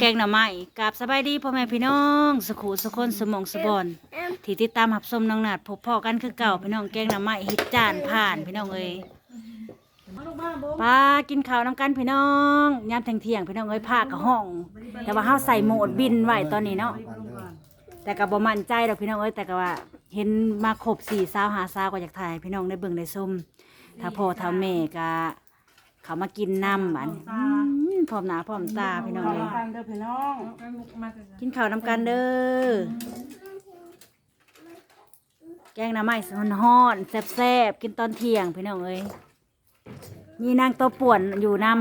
แกงหน่อไม้กราบสบายดีพ่อแม่พี่น้องสุขุสุคนสมองสบอนที่ติดตามหับชมน้องนาดพบพ่อกันคือเก่าพี่น้องแกงหน่อไม้ฮิจานผ่านพี่น้องเอ้ยป้ากินข้าวน้ำกันพี่น้องยามเที่ยงพี่น้องเอ้ยผ้ากับห้อง แต่ว่าเฮาใส่โหมดบินไหวตอนนี้เนาะแต่ก็บ่มั่นใจดอกพี่น้องเอ้ยแต่ก็ว่า เห็นมาครบสี่สาวหาสาวก็อยากถ่ายพี่น้องได้เบิ่งได้ชมถ้าพ่อถ้าแม่ก็เขามากินน้ำบันี้ พร้อมหน้าพร้อมตาพี่น้องเอ้ยฟังเด้อพี่น้องกินข้าวน้ำกันเด้อแกงหน้ำไม้สนฮ้อนๆแซ่บๆกินตอนเที่ยงพี่น้องเอ้ยมีนางตัวป่วนอยู่นมา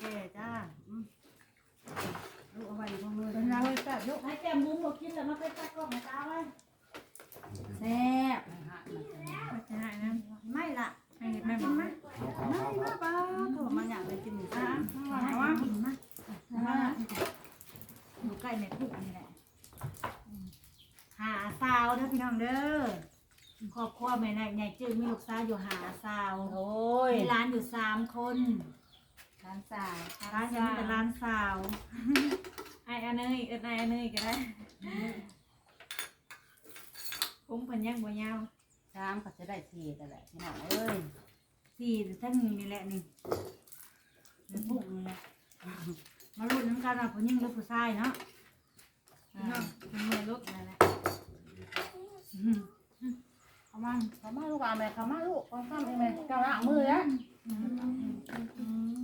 แก่จ้าอืมลูกเอาไว้อยู่ตรงมือเป็นนางเลยแซ่บลูกำให้แกมุ้งหมดกินแล้วมาเป็นตะกร้องตาไว้ แซ่บ จะหายนะ ไม่ละ ให้เห็นแม่บอกไหม ไม่ละป้าถั่วมันอยากเลยกินหมูซ่า เอาว่ากินมาเอาว่าอยู่ใกล้แม่คุกนี่แหละหาสาวเด้อพี่น้องเด้อครอบครั วแม่นายใหญ่จื้อมีลูกสาวอยู่หาสาวโอ้ยมีร้านอยู่สามคนร้านสายร้านยังมีแต่ร้านสาวไอ้อันเนยเอ็ดไอ้อันเนยก็ได้ผมเพิ่นยังบ่ยาวช้างก็จะได้ทีแต่แหละพี่น้องเอ้ยสี่ทั้งนี่แหละนี่เป็นพวกนี่แหละมาลุ้นน้ำกันว่าผู้หญิงหรือผู้ชายเนาะพี่น้องเป็นมือลูกนั่นแหละ เขามาเขามาลูกเอาแม่เขามาลูกเขาข้ามเองแม่เจ้าละมือแล้ว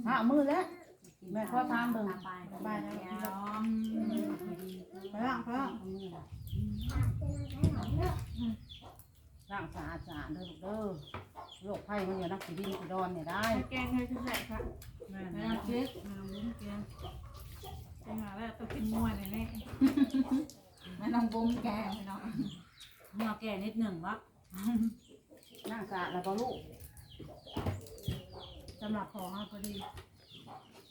ละมือแล้วแม่ขอทามเบิ่งไปไปแล้วไปล่างไปล่างล่างสะอาดสะอาดเด้อลูกเด้อโรคไข้มันอยู่นักสีดินสีดอนเนี่ยได้แกงให้คือใส่ค่ะแม่แม่เช็ดมาลุ้นแกงแกงหาแล้วต้องกินม่วนแน่แม่น้องบุ้มแกพี่น้องเมื่อแก่นิดหนึ่งวะ นั่งสะอาดแล้วก็ลูกสำหรับพอฮะพอดี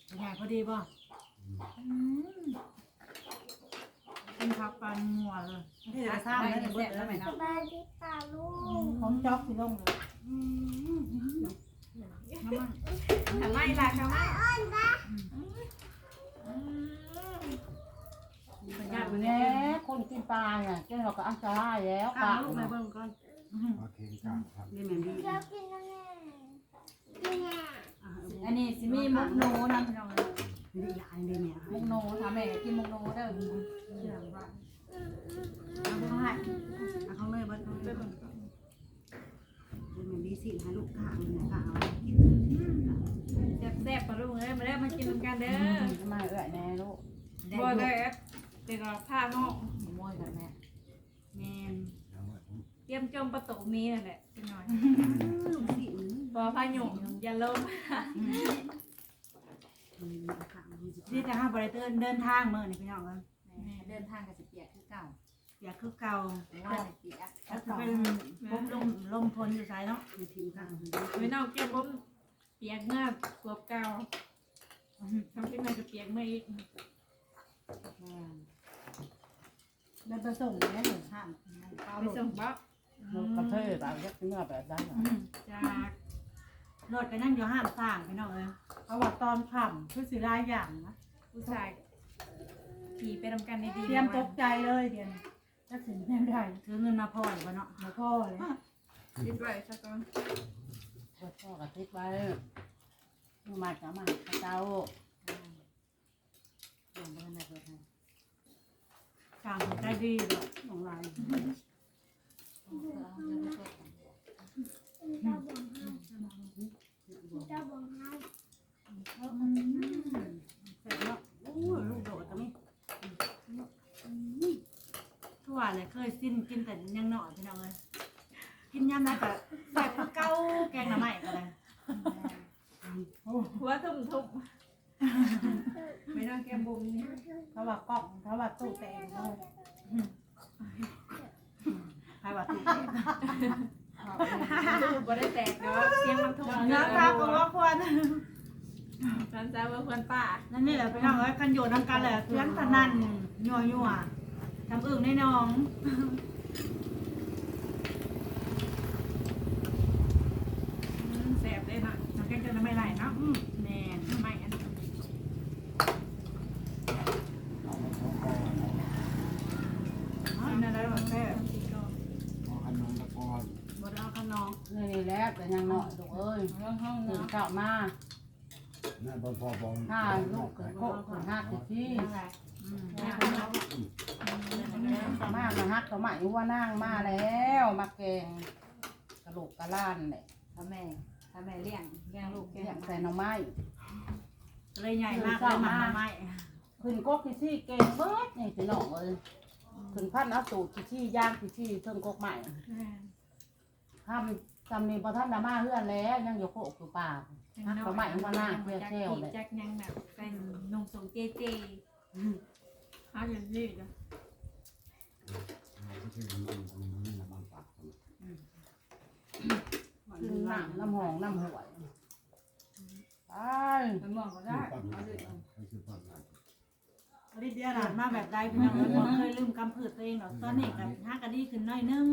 เป็นไงพอดีป่ะเป็นพักปันหัวเลยที่จะทราบไม่ได้เบิดแล้วไหมเนาะบายดีป่าลูกของจ๊อกสิลงเลยน้ำมันๆทำไมล่ะทำไมอ้อนปะเป็นญาติแหมันน่แน่คนกินปลาเนี่ยเจ้าเราก็อันตรายแล้วปลาลูกในเบิ่งก่อน โอเคครับครับนี่แม่ดีชอบกินนั่นแน่นี่แน่อันนี้สิมีมุกหนูนำพี่น้องเลยนี่หลายเลยเนี่ยมุกโนทำแม่กินมุกโนเด้อเอาให้เอาข้างเลยเบิดเอาเลยเบิ่งก่อนแม่ดีสิให้ลูกข้างเนี่ยข้างเอากินแซ่บๆปะลูกเอ้ยมาแล้วมากินกันเด้อทำไมเอ้ยแน่ลูกบ่ได้เอ็ดเดี๋ยวเราผ้าห้องมวยกันแม่แมน เตรียมจมประตูมีนั่นแหละจังหน่อยลูกสิบ่พายุอย่าลมนี่จะห้าบริเดินเดินทางเมื่อนี่พี่น้องเลยเดินทางกับสิเปียกคือเก่าอย่าคือเก่าว่าเปียกก็จะเป็นพบลมลมพลอยู่ใช่เนาะมีทีมข้างไม่นอกเก็บผมเปียกเมื่อกวบเก่าทำขึ้นมาจะเปียกเมื่ออีกเดินไปส่งแม่หนึ่งข้างเอาไปลูกส่งบ๊อบรถ กระเทยแบบเล็กเมื่อแบบได้จากรถก็นั่งอยู่ห้ามสร้างพี่น้องเลยเอาว่าตอนค่ำคือสิรายอย่างนะผู้ชายขี่ไปทำกันในดีเตรียมตกใจเลยเดี๋ยวถ้าถึงแม่ได้ถือเงินมาพ่ออยู่บ่เนาะแล้วก็เลยคิดไว้สักก่อนพ่อกระติกไว้มือมาจะมาเจ้าลงไปในรถสร้างถึงได้ดีเลยลงลายเจ้าบอกให้เสร็จแล้วโอ้ยลูกโดดก็มี ทั่วเลยเคยสิ้นกินแต่ยังหน่อยพี่น้องเลยกินยำนะแต่ใส่เก้าแกงหน่อไม้ก็เลยหัวทุ่มทุบไม่ต้องแกมบุมนี่ถ้าว่ากล้องถ้าว่าตู้แต่งเลยใคร ว่าติดลูกก็ได้แตกเนาะเสียงมันทุ่มเนื้อตาของว่าควรสันจ้าว่าควรป้านั่นนี่แหละไปน้องเอ้ยกันโยนทำกันแหละเพื่อนสนั่นยัวยัวทำอึ่งในน้อง แสบเลยนะน้ำแกงจะไม่ไหลเนาะ แน่น ไม่อัน แล้วแต่ยังน้อยลูกเอ้ย ห้องห้องตื่นเนาะเช้ามานั่นบนพอบอลห้าลูกโคกถึงห้าสิบที่อืมมามาฮักเขาใหม่ว่านั่งมาแล้วมาแกงกระโหลกกระล่านเลยถ้าแม่ถ้าแม่เลี้ยงเลี้ยงลูกเลี้ยงงใส่หน่อไม้เลยใหญ่มากเลยหมาไม้ขึ้นกกที่ที่เก่งเบิดนี่พี่น้องเอ้ยขึ้นพันเอาสูตรที่ที่ย่างที่ที่เทิงกกใหม่ทำ ทำนี่พอท่านดามาเฮือนแล้วยังอยู่โคกอยู่ป่าฮักเขาใหม่ว่านั่งเพื่อเที่ยวเลย จักยังแบบเป็นนมสงเจเจเอาอย่างนี้จ้ะไม่ใช่มันมันมันมันบางปากขึ้นน้ำน้ำหองน้ำหวยไปมันมองก็ชื่ได้อปั้นเอานั่นเลยชื่อปั้นนั่นลิเดียหลานมาแบบใดพี่น้องบ่เคยลืมกำพืชตัวเองหรอกตอนนี้กับห้ากะดีขึ้นน้อยนึง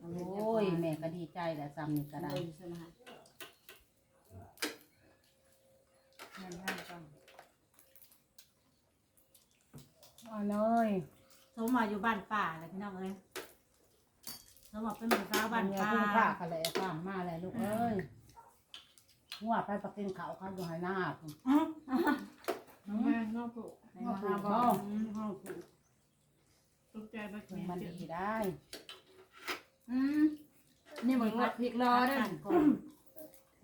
โอ้ยแม่ก็ดีใจแหละซ้ำนี่ก็ได้ใช่ไหมคะเงินห้าก่อนเอาเลยสมว่าอยู่บ้านป่าเลยพี่น้องเอ้ยสมว่าเป็นหมู่สาวบ้านเนี่ยป่าเพิ่งผ่าคะแหละผ่ามาเลยลูกเอ้ยหัวไปประกินเขาเขาอยู่ให้หน้าพุ่นมานอกผูกในห้องห้าบ่ห้องผูกตกใจบักถึงแม่มันเจ็บดีได้ อืมนี่เหมือนว่าพริกรอเด้อก่อน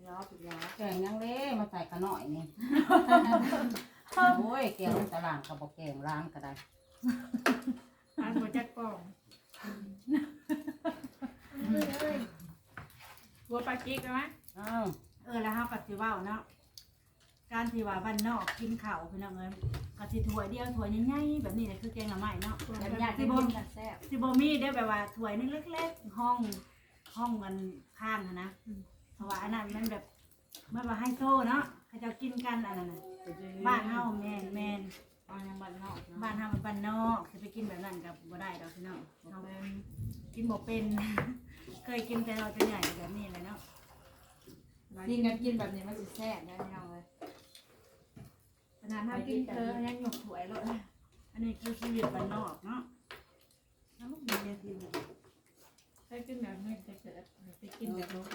รอปิดยาแกงยังเล่มาใส่กระหน่อยนี่ โอ้ยแกงตลาดกับบอกแกงร้านก็ได้ทานหัวจักป่องเลยบัวปลากิ๊กไหมอ้าวเออแล้วห้าปัจจุบันเนาะ การที่ว่าบ้านนอกกินข้าวพี่น้องเอ้ยกะสิถ้วยเดียวถ้วยใหญ่ๆแบบนี้เลยคือแกงหน่อไม้เนาะแบบอยากกินกันแซ่บสิบ่มีได้แบบว่าถ้วยนึงเล็กๆ ห้องห้องกันข้างอะนะเพราะว่าอันนั้นมันแบบมันว่าให้โซ่เนาะเขาเจะกินกันอันนั้นน่ะบ้านเฮาแม่นแม่นบ้านยังบ้านนอกบ้านเฮามันบ้านนอกสิไปกินแบบนั้นกับบ่ได้ดอกพี่น้องเฮากินบ่เป็น เคยกินแต่เราจะใหญ่แบบนี้เลยเนาะกินกันกินแบบนี้มันจะแซ่บนะพี่น้องเลย ขนาดถ้ากินเธอยังหยกถวยเลยอันนี้คือชีวิตบ้านนอกเนาะแล้วลูกมีแค่ที่นี่ถ้ากินแบบนี้จะเกิดไปกินแบบนู้น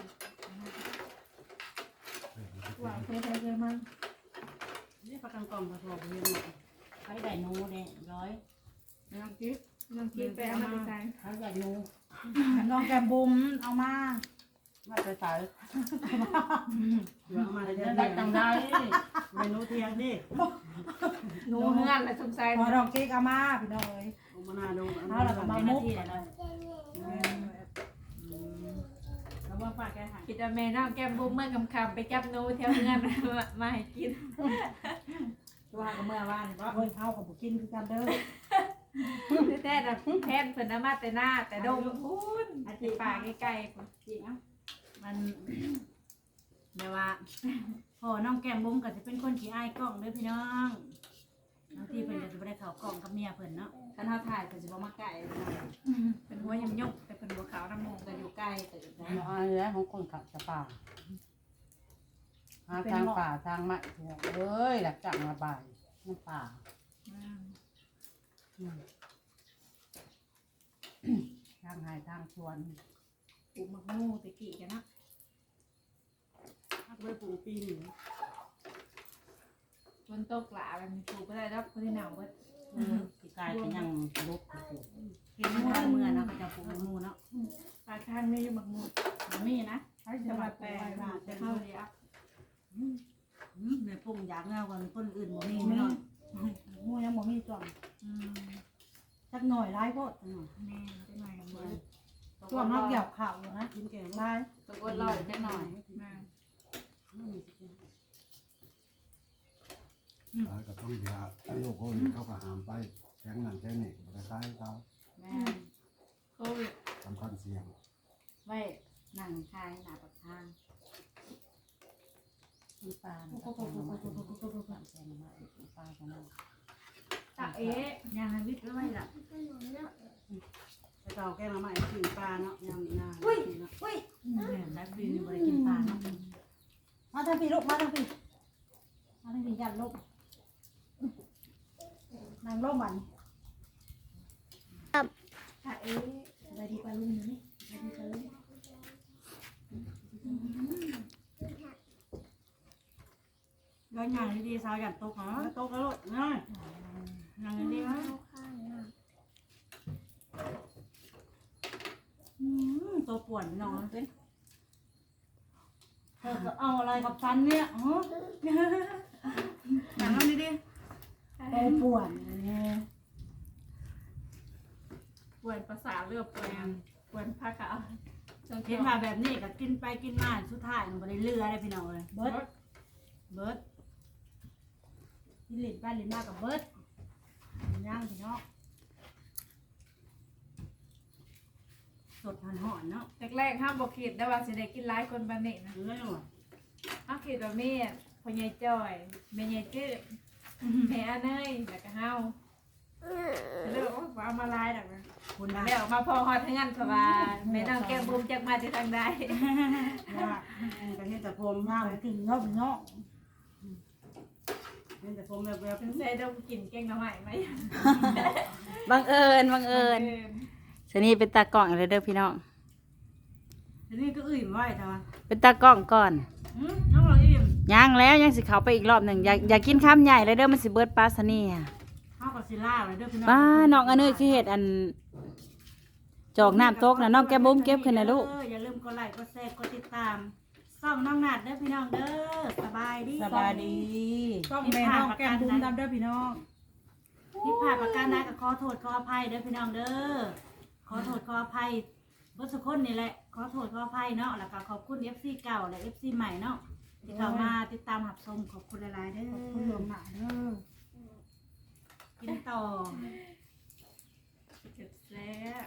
ว่าเพื่อนเพื่อนมันนี่ปลากระกองปลาทองเลี้ยงหน่อยใช้ได้หนูแดงร้อยน้องกิ๊กน้องกิ๊กไปเอามาใส่เขาใหญ่หนูน้องแกมบุ๋มเอามามาใส่ใส่ ดิหนูเงื่อนและสงสัยพอดอกเค้กอามาพี่น้องเอ้ยอุมานาดูเอาแล้วก็มามุกแล้วว่าฝากแกหาคิดว่าแม่น้องแก้มบุ้มเมื่อกำคำไปจับหนูแถวเงื่อนมาให้กินตัวกับเมื่อวานก็เฮ้ยเฮากับบุกินคือกันเด้อแท้ๆนะแพนเพิ่นเอามาแต่หน้าแต่ดมพูนอาทิป่าใกล้ๆพุ่นจริงอะมันแม่ว่า พอน้องแก้มบุ๋มก็จะเป็นคนขี้อายกล้องเด้อพี่น้องบางทีเพิ่นก็จะบ่ได้เข้ากล้องกับเมียเพิ่นเนาะคันเฮาถ่ายเพิ่นสิบ่มาใกล้เป็นหัวยำยกแต่เป็นหัวขาวน้ำมูกก็อยู่ใกล้เติบนะเอาอันนี้ของคนขับจะป่าหาทางป่าทางไม้เอ้ยหลักจังระบายน้ำป่าทางหายทางชวนปลูกมะม่วงตะกี้กันนะ ฮักไว้ปลูกปีหนึ่งฝนตกหลาแบบนี้ปลูกก็ได้รับคนที่หนาวเบิดที่กายเป็นยังลุกอยู่เห็นมันทาเมื่อเนาะก็จะปลูกหมูเนาะปลาข้างนี่อยู่มะม่วงบ่มีนะให้จะมาแปลงมาจะเข้าเลยอะอืมแม่ปุ่งอยากเงากันคนอื่นบ่มีไม่นอยหมูยังบ่มีจ่อมสักหน่อยร้ายโพดจังหน่อยแม่จะหน่อยกับมือจ่อมนักเกี่ยวข่าวนะกินแกงร้ายตะโกนรอดจังหน่อยมา ตายกับต้องยาไอ้โยกคนเขาก็หามไปแข็งนั่นแข็งนี่ไปตายเขาแม่โควิดสำคัญเสียงไว้นั่งทายหน้าปากทางมีปลาเนี่ยก็แกงมาแกงมาแกงปลากันนะตะเอ๊ะยังให้วิทย์ไว้ล่ะขนมเนาะไปเก่าแกงละไม้กินปลาเนาะยำนาอุ้ยอุ้ยแม่ได้ปีนี้บ่ได้กินปลาเนาะมาทางพี่ลูกมาทางพี่มาทางพี่ยันลูก นางร่องวันครับ ค่ะเอ๊ะสบายดีกว่าลุงอยู่นี่สบายดีกาลุงย้อนอย่างดีๆสาวหยัดโตกเหรอโตกแล้วลูกง่ายยังดีไหะอืมตัวป่วนนอนเลยเธอจะเอาอะไรกับฉันเนี่ยอ๋ออยัางนั้นดีๆ วป่วนเนี่ยปวดภาษาทเลือบปวดปวดผ้าขาวจนเห็นมาแบบนี้ก็กินไปกินมาสุดท้ายมันบ่ได้เรือได้พี่น้องเลยเบิดเบิดกินลิ้นไปลิ้นมากับเบิดย่างพี่น้องสดหันหอนเนาะแรกๆห้ามบอกคิดได้ว่าสิได้กินหลายคนบันนี้นะเรื่องว่ะห้ามคิดแบบนี้พ่อใหญ่จ้อยแม่ใหญ่จื้อ แม่อาเนยแล้วก็เฮาเลือกว่าเอามาลายดอกนะคุณนะแล้วมาพอฮอดทั้งนั้นเพราะว่าแม่น้องแก้มบุมจักมาที่ทางใดว่าประเทศแต่พรมย่างกินเนาะพี่น้องเห็นแต่พรมแบบแบบเป็นใส่ดมกลิ่นแกงหน่อไม้ไหมบังเอิญบังเอิญสนี่เป็นตากล้องเลยเด้อพี่น้องทีนี้ก็อื่นไหวทำไมเป็นตากล้องก่อนอืมน้องเราอิ่ม ย่างแล้วยังสิเขาไปอีกรอบหนึ่งอยากอยากกินข้ามใหญ่เลยเด้อมันสิเบิดปลาสนี่อะข้าวกับซิล่าเลยเด้อพี่น้องป้าน้องอันนี้คือเห็ดอัน จอกน้ำตกนะน้องแก้มบุ้มเก็บขึ้นนะลูก เอออย่าลืมกดไลค์กดแชร์กดติดตามส่องน้องนัดเด้อพี่น้องเด้อสบายดีสบายดีต้องแม่น้องแก้มบุ้มดำเด้อพี่น้องที่ผ่านประการใดก็ขอโทษขออภัยเด้อพี่น้องเด้อขอโทษขออภัยเบิดสุกคนนี่แหละขอโทษขออภัยเนาะแล้วก็ขอบคุณ FC เก่าและ FC ใหม่เนาะ ที่เข้ามาติดตามหับชมขอบคุณหลายๆเด้อขอบคุณหลวงหมาเด้อกินต่อ เจ็บแล้ว